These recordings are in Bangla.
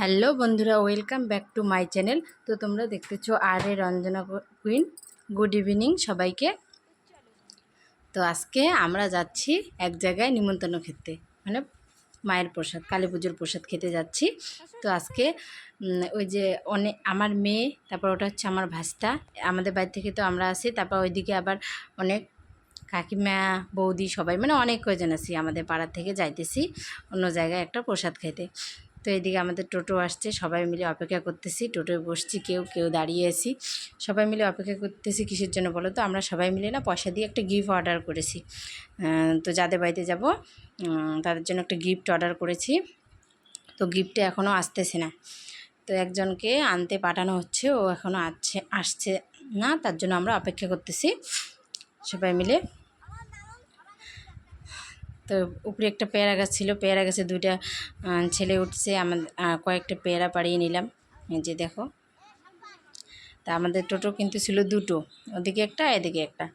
হ্যালো বন্ধুরা, welcome back to my channel. তো তোমরা দেখতেছো আর এ রঞ্জনা কুইন। গুড ইভিনিং সবাইকে। তো আজকে আমরা যাচ্ছি এক জায়গায় নিমন্ত্রণ খেতে মানে মায়ের প্রসাদ, কালী পুজোর প্রসাদ খেতে যাচ্ছি। তো আজকে ওই যে অনেক আমার মেয়ে, তারপর ওটা হচ্ছে আমার ভাস্তা। আমাদের বাড়ি থেকে তো আমরা আসি, তারপর ওইদিকে আবার অনেক কাকিমা, বৌদি সবাই মানে অনেক কয়জন আছি আমাদের পাড়ার থেকে যাইতেছি অন্য জায়গায় একটা প্রসাদ খেতে। তো এদিকে আমাদের টোটো আসছে, সবাই মিলে অপেক্ষা করতেছি। টোটোয় বসছি, কেউ কেউ দাঁড়িয়ে আছি। সবাই মিলে অপেক্ষা করতেছি কিসের জন্য বলো তো? আমরা সবাই মিলে না পয়সা দিয়ে একটা গিফট অর্ডার করেছি। তো যাদের বাড়িতে যাব তাদের জন্য একটা গিফট অর্ডার করেছি। তো গিফটে এখনও আসতেছে না। তো একজনকে আনতে পাঠানো হচ্ছে, ও এখনও আসছে আসছে না, তার জন্য আমরা অপেক্ষা করতেছি। সবাই মিলে তো উপরে একটা পেয়ারা গাছ ছিল পেয়ারা গাছে দুইটা ছেলে উঠছে আমার কয়েকটা পেয়ারা পাড়িয়ে নিলাম। এই যে দেখো। তা আমাদের টোটো কিন্তু ছিল দুটো ওদিকে একটা এদিকে একটা।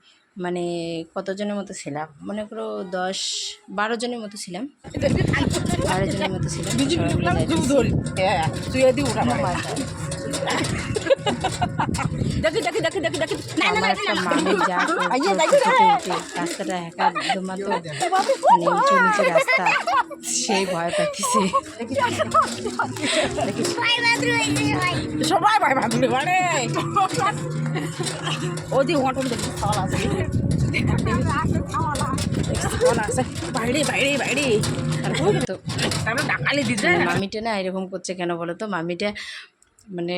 মানে কতজনের মতো ছিলাম? মনে করো দশ বারো জনের মতো ছিলাম। বারো জনের মতো ছিলাম। রাস্তাটা একা তো মানে উঁচু নিচু রাস্তা। সেই ভয় পাচ্ছি সবাই ভাই ভাবলি মানে। ওদি অটো দেখি খাওয়া আছে। মানে মামিটা না এরকম করছে কেন বলো তো? মামিটা মানে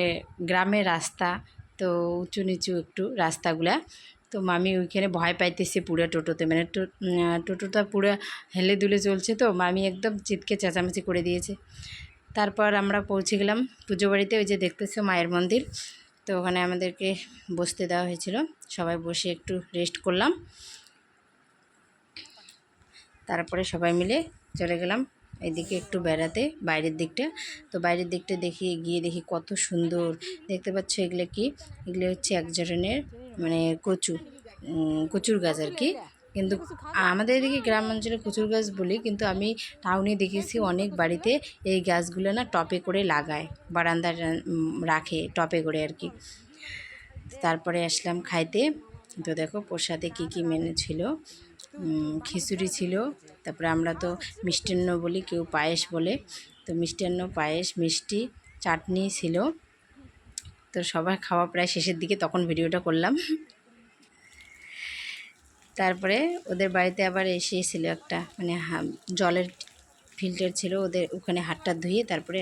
গ্রামের রাস্তা, তো উঁচু নিচু একটু রাস্তাগুলা। তো মামি ওইখানে ভয় পাইতেছে পুরো টোটোতে। মানে টোটোটা পুরো হেলে দুলে চলছে তো, মামি একদম চিৎকে চেঁচামেচি করে দিয়েছে। তারপর আমরা পৌঁছে গেলাম পুজো বাড়িতে, ওই যে দেখতেছো মায়ের মন্দির। তো ওখানে আমাদেরকে বসতে দেওয়া হয়েছিল। সবাই বসে একটু রেস্ট করলাম। তারপরে সবাই মিলে চলে গেলাম। এদিকে একটু বেড়াতে, বাইরের দিকটা। তো বাইরের দিকটা দেখি, গিয়ে দেখি কত সুন্দর। দেখতে পাচ্ছ এগুলো কি? এগুলো হচ্ছে এক ধরনের মানে কচু কচুর গাছ আর কি। কিন্তু আমাদের এদিকে গ্রাম অঞ্চলে কচুর গাছ বলি, কিন্তু আমি টাউনে দেখেছি অনেক বাড়িতে এই গাছগুলো না টপে করে লাগায়, বারান্দায় রাখে টপে করে আর কি। তারপরে আসলাম খাইতে। তো দেখো প্রসাদে কী কী মেনু ছিল? খিচুড়ি ছিল, তারপরে আমরা তো মিষ্টান্ন বলি, কেউ পায়েস বলে। তো মিষ্টান্ন, পায়েস, মিষ্টি, চাটনি ছিল। তো সবার খাওয়া প্রায় শেষের দিকে তখন ভিডিওটা করলাম। তারপরে ওদের বাড়িতে আবার এসেছিল একটা মানে জলের ফিল্টার ছিল, ওদের ওখানে হাতটা ধুয়ে তারপরে